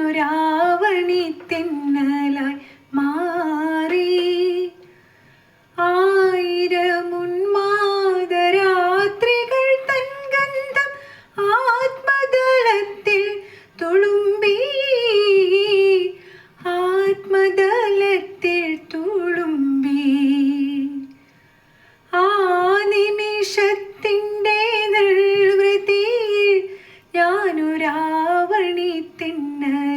തെന്നൊരാവണി തെന്നലായി മാറി. ആയിരമുന്മാതരാത്രികൾ തൻ ഗന്ധം ആത്മതലത്തിൽ തുളുമ്പി. ആത്മതലത്തിൽ തുളുമ്പി. ആ നിമിഷത്തിന്റെ നെൽവൃത്തിയിൽ ഞാനൊരാവണി തിന്നൽ